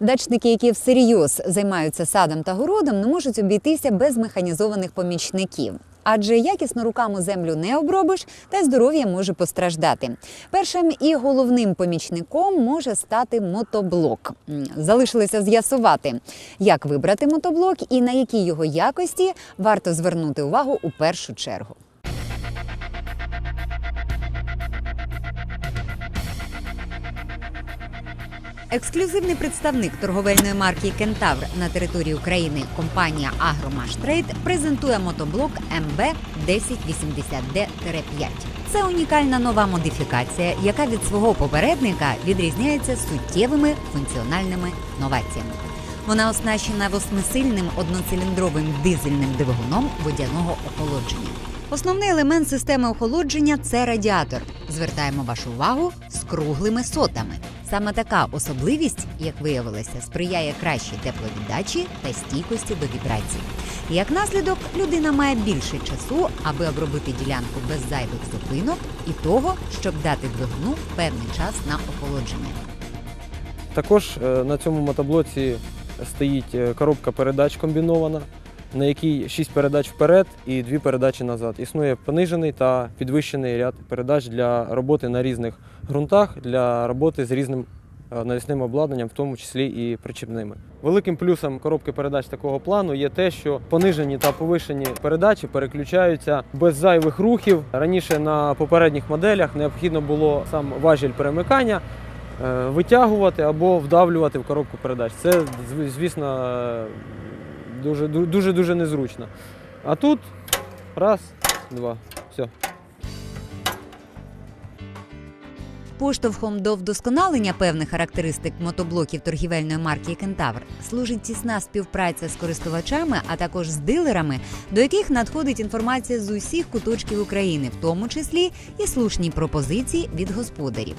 Дачники, які всерйоз займаються садом та городом, не можуть обійтися без механізованих помічників. Адже якісно руками землю не обробиш, та здоров'я може постраждати. Першим і головним помічником може стати мотоблок. Залишилося з'ясувати, як вибрати мотоблок і на які його якості варто звернути увагу у першу чергу. Ексклюзивний представник торговельної марки Кентавр на території України компанія Агромаштрейд презентує мотоблок МБ 1080D-5. Це унікальна нова модифікація, яка від свого попередника відрізняється суттєвими функціональними новаціями. Вона оснащена восьмисильним одноциліндровим дизельним двигуном водяного охолодження. Основний елемент системи охолодження це радіатор. Звертаємо вашу увагу з круглими сотами. Саме така особливість, як виявилося, сприяє кращій тепловіддачі та стійкості до вібрацій. Як наслідок, людина має більше часу, аби обробити ділянку без зайвих зупинок і того, щоб дати двигуну певний час на охолодження. Також е, на цьому мотоблоці стоїть е, коробка передач комбінована, на якій 6 передач вперед і 2 передачі назад. Існує понижений та підвищений ряд передач для роботи на різних ґрунтах, для роботи з різним е, навісним обладнанням, в тому числі і причіпними. Великим плюсом коробки передач такого плану є те, що понижені та повишені передачі переключаються без зайвих рухів. Раніше на попередніх моделях необхідно було сам важіль перемикання е, витягувати або вдавлювати в коробку передач. Це, звісно, е, дуже дуже дуже незручно. А тут раз, два, все. Поштовхом до вдосконалення певних характеристик мотоблоків торгівельної марки Кентавр служить тісна співпраця з користувачами, а також з дилерами, до яких надходить інформація з усіх куточків України, в тому числі і слушні пропозиції від господарів.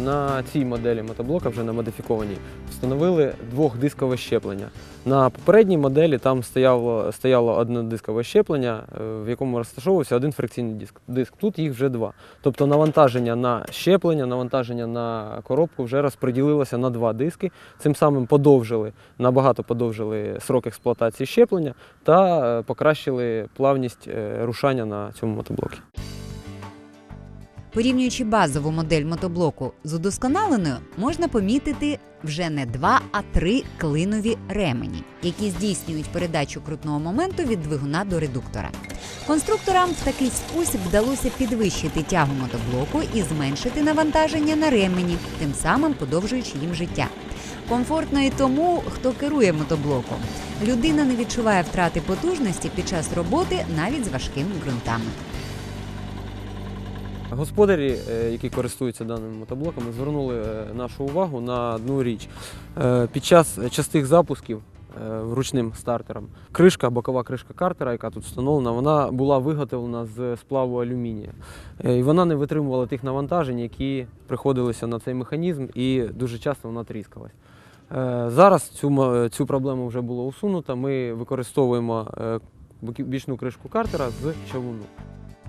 На цій моделі мотоблока, вже на модифікованій, встановили двохдискове щеплення. На попередній моделі там стояло, стояло однодискове щеплення, е, в якому розташовувався один фрикційний диск. диск. Тут їх вже два. Тобто навантаження на щеплення, навантаження на коробку вже розподілилося на два диски. Цим самим подовжили, набагато подовжили срок експлуатації щеплення та е, покращили плавність е, рушання на цьому мотоблокі. Порівнюючи базову модель мотоблоку з удосконаленою, можна помітити вже не два, а три клинові ремені, які здійснюють передачу крутного моменту від двигуна до редуктора. Конструкторам в такий спосіб вдалося підвищити тягу мотоблоку і зменшити навантаження на ремені, тим самим подовжуючи їм життя. Комфортно і тому, хто керує мотоблоком. Людина не відчуває втрати потужності під час роботи навіть з важкими ґрунтами. Господарі, е, які користуються даними мотоблоками, звернули е, нашу увагу на одну річ. Е, Під час частих запусків ручним стартером кришка, бокова кришка картера, яка тут встановлена, вона була виготовлена з сплаву алюмінія. І вона не витримувала тих навантажень, які приходилися на цей механізм, і дуже часто вона тріскалась. Зараз цю, цю проблему вже було усунуто. Ми використовуємо бічну кришку картера з чавуну.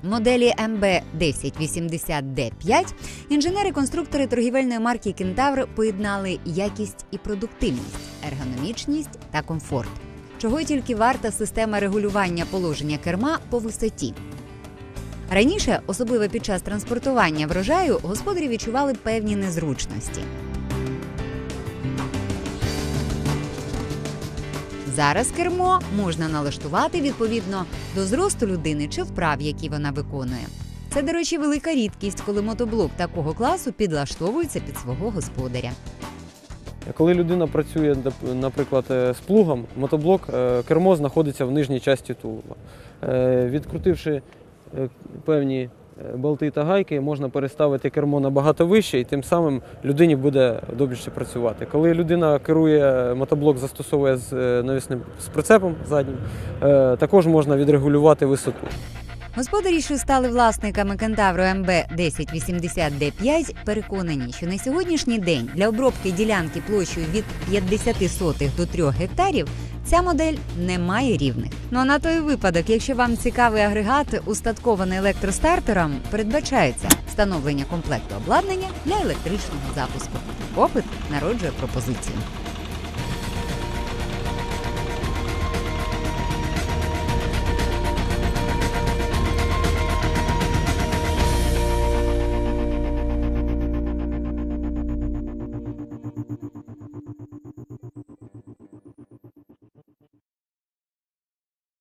Моделі МБ 1080D5 інженери-конструктори торгівельної марки Кентавр поєднали якість і продуктивність, ергономічність та комфорт. Чого й тільки варта система регулювання положення керма по висоті. Раніше, особливо під час транспортування врожаю, господарі відчували певні незручності. Зараз кермо можна налаштувати відповідно до зросту людини чи вправ, які вона виконує. Це, до речі, велика рідкість, коли мотоблок такого класу підлаштовується під свого господаря. Коли людина працює, наприклад, е, з плугом, мотоблок, е, кермо знаходиться в нижній часті тулуба. Е, Відкрутивши певні болти та гайки, можна переставити кермо набагато вище, і тим самим людині буде добріше працювати. Коли людина керує мотоблок, застосовує з е, навісним з прицепом заднім, е, також можна відрегулювати висоту. Господарі, що стали власниками кентавру МБ 1080D5, переконані, що на сьогоднішній день для обробки ділянки площею від 50 сотих до 3 гектарів Ця модель не має рівних. Ну а на той випадок, якщо вам цікавий агрегат, устаткований електростартером, передбачається встановлення комплекту обладнання для електричного запуску. Попит народжує пропозицію.